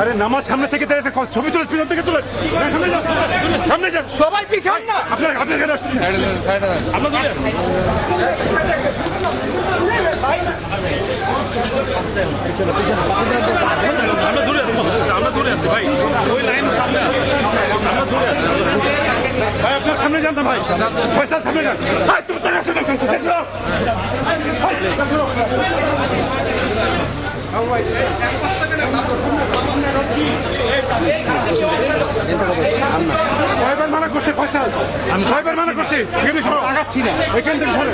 আরে নামাজ সামনে থেকে তার একটা ছবি তুলে পিছন থেকে তুলে। সামনে যান সামনে যান সবাই পিছন না। আপনার আপনার এখানে আসছেন আমরা দূরে আছি আমরা দূরে আছি ভাই। ওই লাইন সামনে আছে আমরা দূরে আছি ভাই আপনার সামনে যান না ভাই পয়সা সামনে যান ভাই তুমি টাকা শুনে কয়বার মানা করছে পয়সা আমি কয়বার মানা করছি এখানে আগাচ্ছি না এখান থেকে সরো